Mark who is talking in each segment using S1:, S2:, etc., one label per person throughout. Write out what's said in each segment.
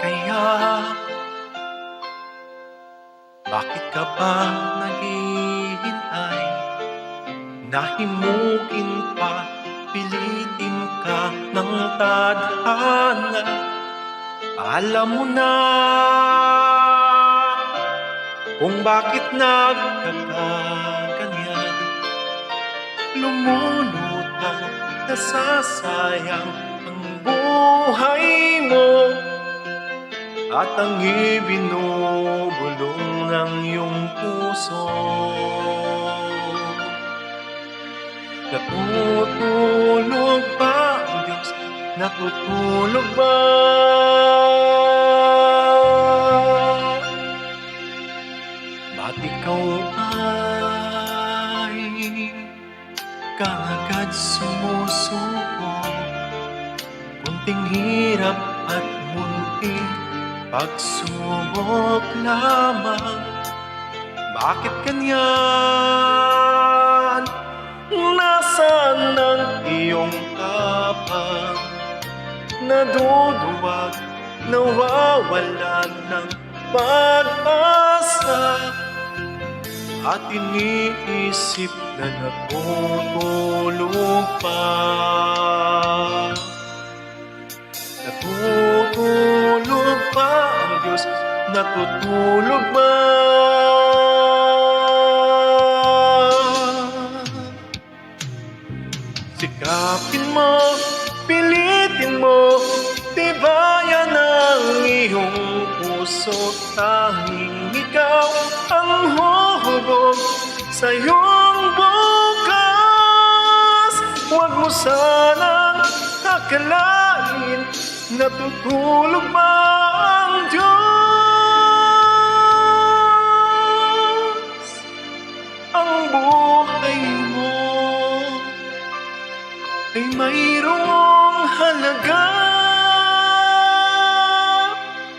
S1: kaya? Bakit ka ba naghihintay? Nahimukin pa, pilitin ka ng tadhana Alam mo na kung bakit nagkakaganyan Lumulutang, nasasayang ang buhay At ang ibinubulong ng iyong puso Natutulog ba ang Diyos? Natutulog ba? Ba't ikaw ay kaagad sumusuko? Kunting hirap pagsubok lamang Bakit ganyan? Nasaan ang iyong tapang? Naduduwag, nawawalan ng pag-asa At iniisip na natutulog pa Natutulog ba? Sikapin mo, pilitin mo Tibayan ang iyong puso Tanging ikaw ang huhubog sa iyong bukas Huwag mo sanang akalain Natutulog ba ang Diyos? Ay mayroong halaga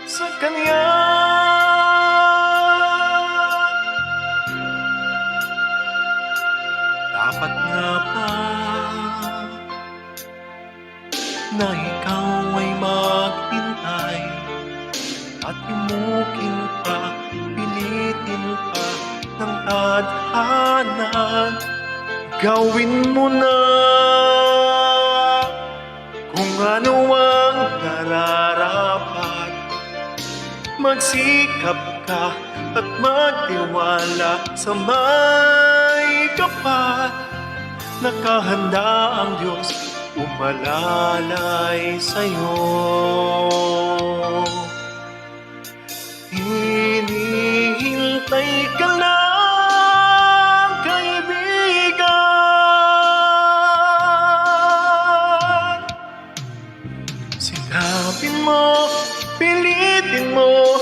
S1: sa Kanya. Dapat nga ba na ikaw ay maghintay at imukin pa, pilitin pa ng tadhana Gawin mo na kung ano ang nararapat Magsikap ka at magtiwala sa may kapat Nakahanda ang Diyos umalalay sa'yo Sikapin mo, pilitin mo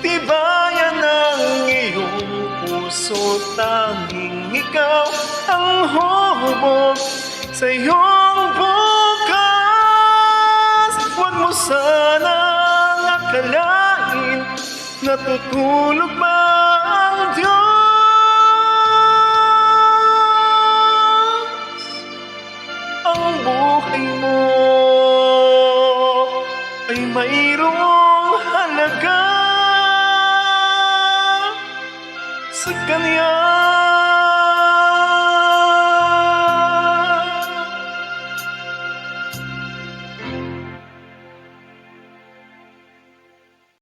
S1: Tibayan ang iyong puso Tanging ikaw ang hubog sa iyong bukas. Huwag mo sanang akalain Natutulog ba mayroong halaga sa Kanya.